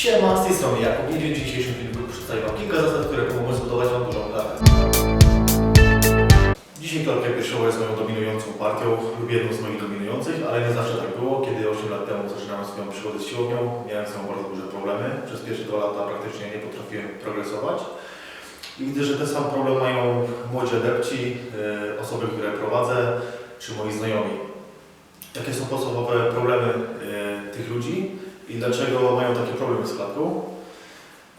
Siema, z tej strony Jakub. Niedźwiedź w dzisiejszym filmiku przedstawię Wam kilka zasad, które pomogą zbudować Wam dużą klatę. Dzisiaj klatka piersiowa jest moją dominującą partią lub jedną z moich dominujących, ale nie zawsze tak było. Kiedy 8 lat temu zaczynałem swoją przygodę z siłownią, miałem z nią bardzo duże problemy. Przez pierwsze 2 lata praktycznie nie potrafiłem progresować. I widzę, że ten sam problem mają młodzi adepci, e, osoby, które prowadzę, czy moi znajomi. Jakie są podstawowe problemy e, tych ludzi i dlaczego mają takie problemy z klatką?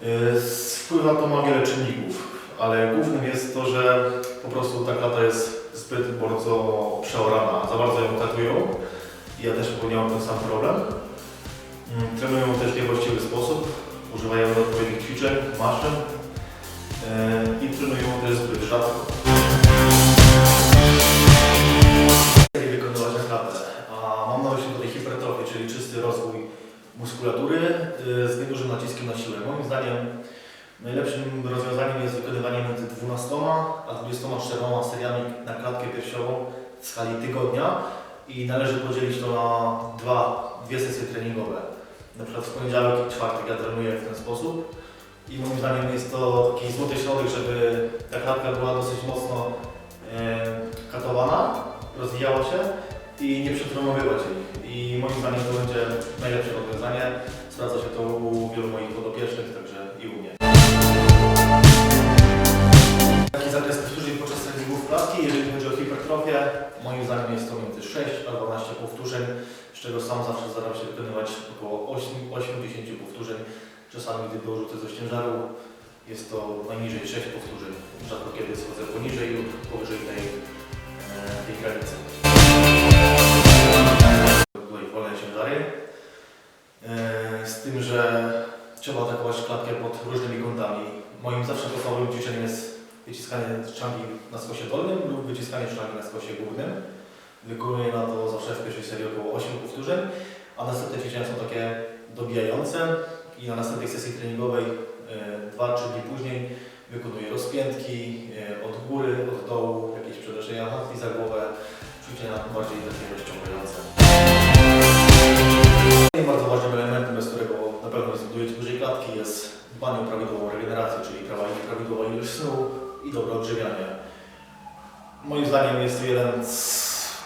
E, Wpływa to na wiele czynników, ale głównym jest to, że po prostu ta klata jest zbyt bardzo przeorana, za bardzo ją katują. I Ja też popełniałem ten sam problem. Mm, Trenują też w niewłaściwy sposób, używają odpowiednich ćwiczeń, maszyn e, i trenują też zbyt rzadko. Jak wykonywać klatę? A mam na myśli tutaj hipertrofię, czyli czysty rozwój muskulatury y, z niedużym naciskiem na siłę. Moim zdaniem najlepszym rozwiązaniem jest wykonywanie między 12 a 24 seriami na klatkę piersiową w skali tygodnia i należy podzielić to na dwa, dwie sesje treningowe. Na przykład w poniedziałek i czwartek ja trenuję w ten sposób i moim zdaniem jest to taki złoty środek, żeby ta klatka była dosyć mocno e, katowana, rozwijała się i nie przetrenowywać jej. I moim zdaniem to będzie najlepsze rozwiązanie. Sprawdza się to u wielu moich podopiecznych, także i u mnie. Jaki zakres powtórzeń podczas treningów klatki? Jeżeli chodzi o hipertrofię, moim zdaniem jest to między 6 a 12 powtórzeń, z czego sam zawsze staram się wykonywać około 8, 80 powtórzeń. Czasami, gdy dorzucę coś ciężaru, jest to najniżej 6 powtórzeń. Rzadko kiedy schodzę poniżej lub powyżej tej, e, tej granicy. Trzeba atakować klatkę pod różnymi kątami. Moim zawsze podstawowym ćwiczeniem jest wyciskanie sztangi na skosie dolnym lub wyciskanie sztangi na skosie górnym. Wykonuję na to zawsze w pierwszej serii około 8 powtórzeń, a następne ćwiczenia są takie dobijające i na następnej sesji treningowej 2-3 dni później wykonuję rozpiętki e, od góry, od dołu, jakieś przenoszenia matki za głowę, ćwiczenia bardziej takie rozciągające. Dbanie o prawidłową regenerację, czyli prawidłowa ilość snu i dobre odżywianie. Moim zdaniem jest to jeden z...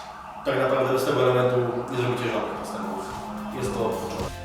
tak naprawdę bez tego elementu nie zrobicie żadnych postępów. Jest to od początku.